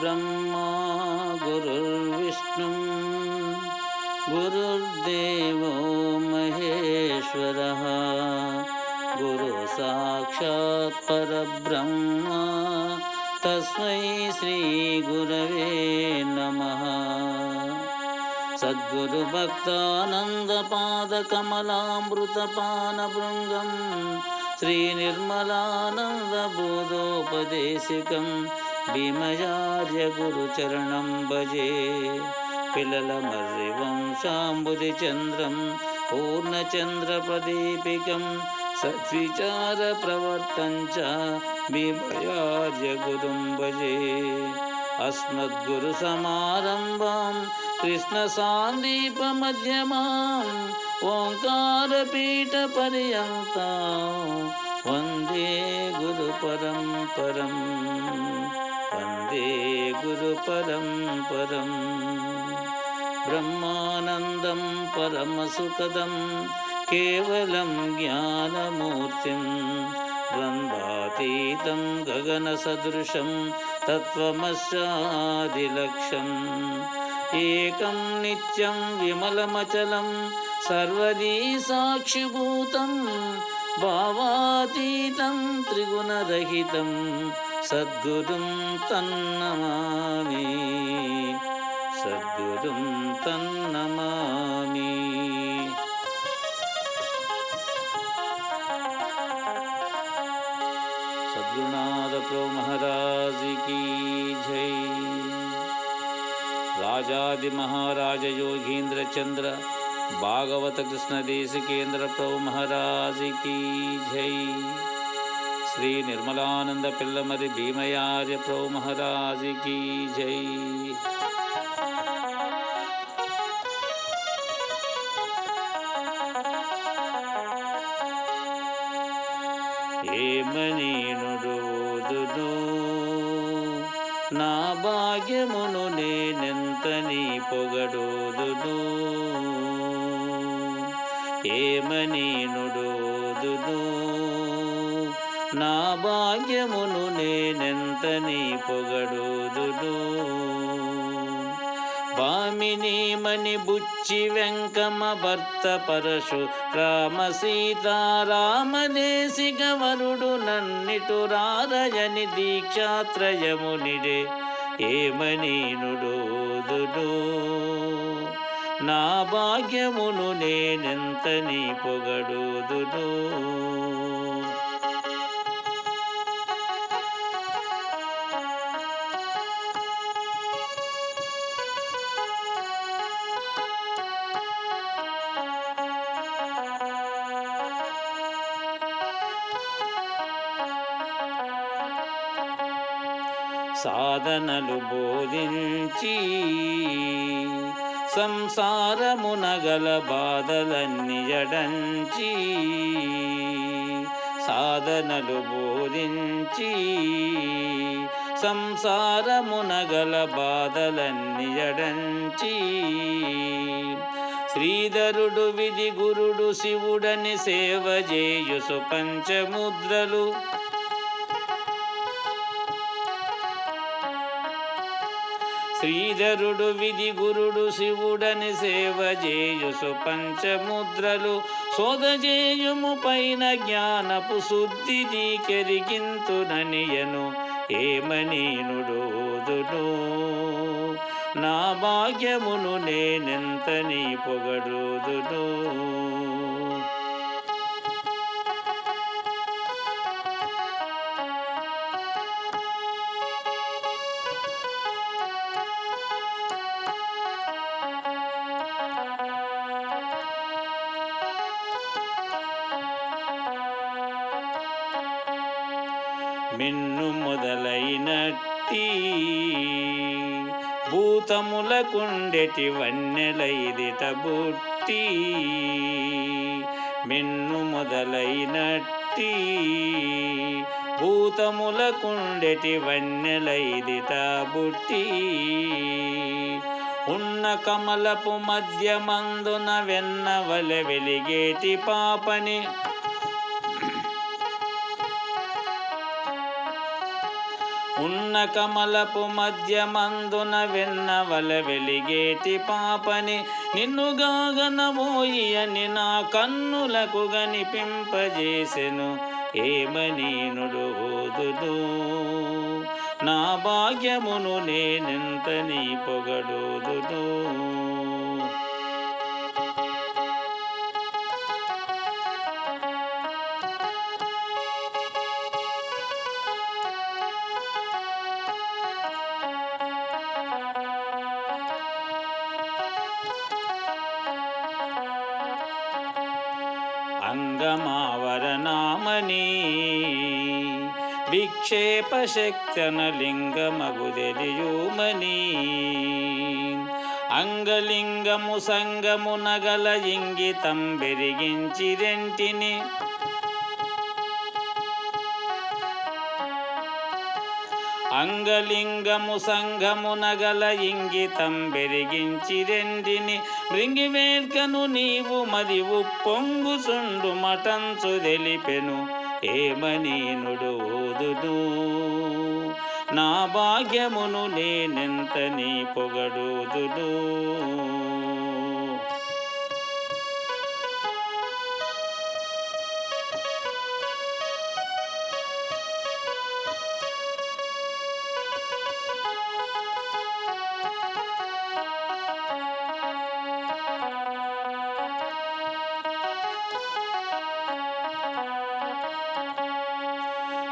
गुरुर्ब्रह्मा गुरुर्विष्णु। गुरुर्देवो महेश्वरः। गुरु साक्षात् परब्रह्म। तस्मै श्रीगुरवे नमः। सद्गुरुभक्तानन्दपादकमलामृतपानभृङ्गं భీమయార్య గురుచరణం భజే. పిల్లల మర్రి వంశాంబుది చంద్రం పూర్ణచంద్ర ప్రదీపికం సద్విచార ప్రవర్తంచ భీమయార్య గురుం భజే. అస్మద్గురు సమారంభాం కృష్ణ సాందీప మధ్యమాం ఓంకారపీఠ పర్యంతం వందే గురు పరంపరం वन्दे गुरुपरम्परम् ब्रह्मानन्दं परमसुखदं केवलं ज्ञानमूर्तिं द्वन्द्वातीतं गगनसदृशं तत्त्वमस्यादिलक्ष्यम् एकं नित्यं विमलमचलं सर्वदी साक्षिभूतं भावातीतं त्रिगुणरहितं सद्गुरुं तन्नमामि। सद्गुरुं तन्नमामि। सद्गुरुनाथ प्रो महाराज की जय। राजादि महाराज योगींद्र चंद्र, भागवत कृष्ण देश केंद्र प्रभु महाराज की जय। శ్రీ నిర్మలానంద పిల్లమరి భీమయార్య ప్రో మహారాజుకి జై. ఏమనీను రోజును నా భాగ్యమును నేనెంత నీ పొగడోదును? ఏమనీను రోజును భాగ్యమును నేనెంతని పొగడోదును? భామిని మణి బుచ్చి వెంకమ భర్త పరశు రామ సీతారామదేశిక వరుడు నన్నిటు రారయని దీక్షాత్రయమునిడే ఏమనీనుడోదుడు నా భాగ్యమును నేనెంత నీ పొగడోదును? సాధనలు బోధించి సంసారమునగల బాధలన్నీ జడంచి సాధనలు బోధించి సంసారమునగల బాధలన్నీ జడంచి శ్రీధరుడు విధి గురుడు శివుడని సేవ చేయుసు పంచముద్రలు శ్రీధరుడు విధి గురుడు శివుడని సేవ చేయుసు పంచముద్రలు. సోదజేయుము పైన జ్ఞానపు శుద్ధి నీకెరిగింతుననియను ఏమనీనుడోదును నా భాగ్యమును నేనెంతని పొగడుదును? మిన్ను మొదలైనట్టి. భూతములకుండెటి వన్నెలైదిట బుట్టి మిన్ను మొదలైనట్టి. భూతములకుండెటి వన్నెలైదిట బుట్టి ఉన్న కమలపు మధ్యమందున వెన్నవల వెలిగేటి పాపని. ఉన్న కమలపు మధ్యమందున వెన్నవల వెలిగేటి పాపని నిన్నుగాగనబోయి అని నా కన్నులకు గనిపింపజేసెను ఏమనీనుడు నుడుదును నా భాగ్యమును నేనెంత నీ పొగడుదును విక్షేప శక్తన అంగలింగము సంగము నగల ఇంగితం బెరిగించిరెంటిని అంగలింగము సంఘము నగల ఇంగితం బెరిగించి రెండిని మృంగివేల్కను నీవు మరి ఉప్పొంగుచుండు మటంచు తెలిపెను. ఏమని నుడుదును నా భాగ్యమును నేనెంత నీ పొగడుదును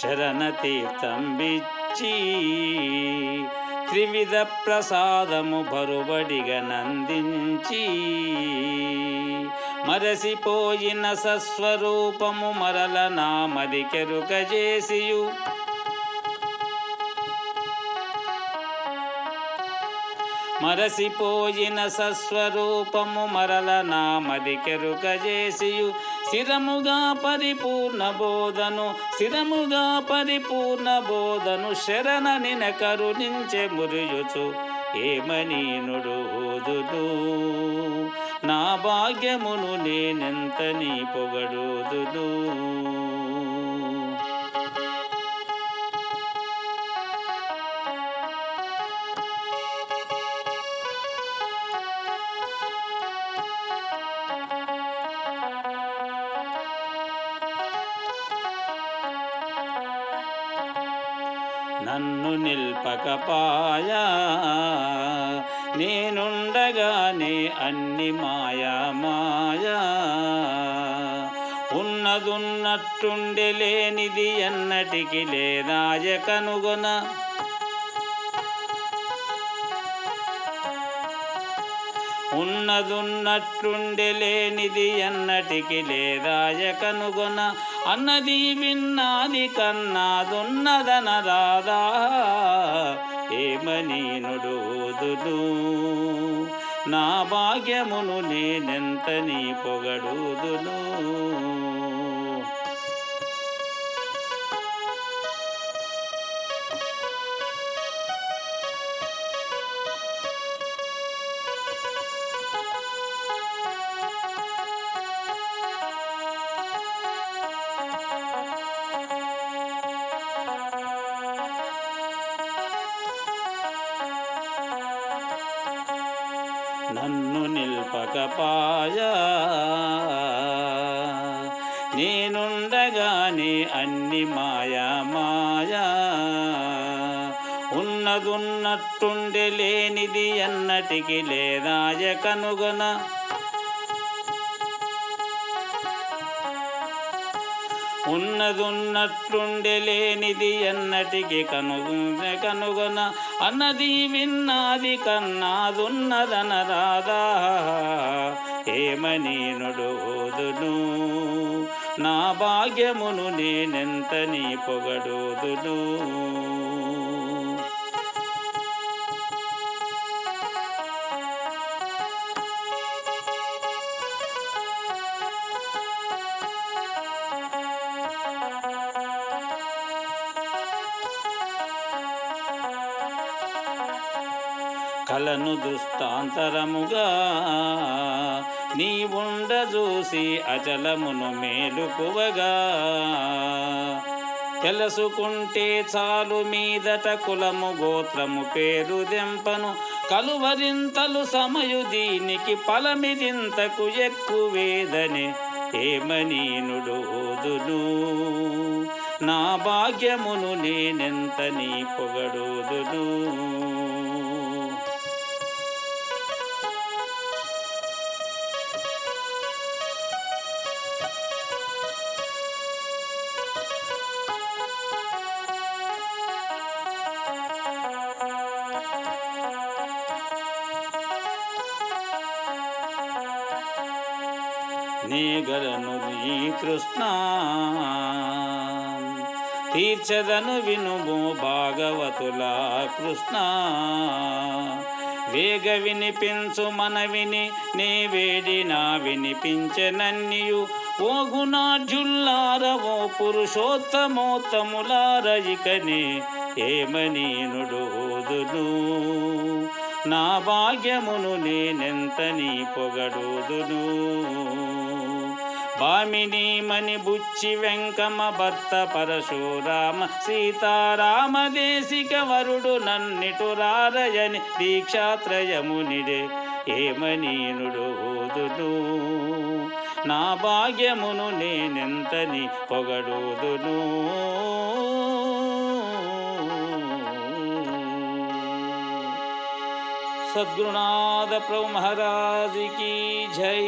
శరణతీర్థం బిచ్చి త్రివిధ ప్రసాదము బరుబడిగా నందించి మరసిపోయిన సస్వరూపము మరల నామది కెరుక చేసియు మరసిపోయిన సస్వరూపము మరల నామది కెరుక చేసియు స్థిరముగా పరిపూర్ణ బోధను స్థిరముగా పరిపూర్ణ బోధను శరణ నిన కరుణించే మురియుచు ఏమని నా భాగ్యమును నేనెంత నీ పొగడుదును నన్ను నిల్పకపాయా నేనుండగానే అన్ని మాయా మాయా ఉన్నదున్నట్టుండి లేనిది ఎన్నటికి లేదాయ కనుగొన ఉన్నదున్నట్టుండి లేనిది ఎన్నటికి లేదాయ కనుగొన అన్నది విన్నాది కన్నాదున్నదన రాదా ఏమని నుడుదును నా భాగ్యమును నేనెంత నీ పొగడుదును నన్ను నిల్పకపాయా. నేనుండగానే అన్ని మాయా మాయా ఉన్నదున్నట్టుండి లేనిది ఎన్నటికి లేదాయ కనుగొన ఉన్నదున్నట్లుండే లేనిది ఎన్నటికి కనుగొన కనుగొన అన్నది విన్నది కన్నాదున్నదన రాదా ఏమని నుడుదును నా భాగ్యమును నేనెంత నీ పొగడుదును. కలను దుస్తాంతరముగా నీ చూసి అచలమును మేలుకువగా. తెలుసుకుంటే చాలు మీదట కులము గోత్రము పేరు దెంపను కలువరింతలు సమయు దీనికి ఫలమిదింతకు ఎక్కువేదని ఏమనీనుడు ఓదును నా భాగ్యమును నేనెంత నీ పొగడోదును నీగలను నీ కృష్ణ తీర్చదను వినుము భాగవతుల కృష్ణ వేగ వినిపించు మనవిని నీ వేడినా వినిపించనన్నియు ఓ గుణాఢ్యుల్లార ఓ పురుషోత్తమోత్తములార ఇకనే ఏమనీనుడు ఓదును నా భాగ్యమును నేనెంత నీ పొగడుదును భామిని మణి బుచ్చి వెంకమ భర్త పరశురామ సీతారామ దేశిక వరుడు నన్నిటు రారయని దీక్షాత్రయమునిడే ఏమనీనుడు ఓదును నా భాగ్యమును నేనెంతని పొగడోదును सद्गुरुनाथ प्रभु महाराज की जय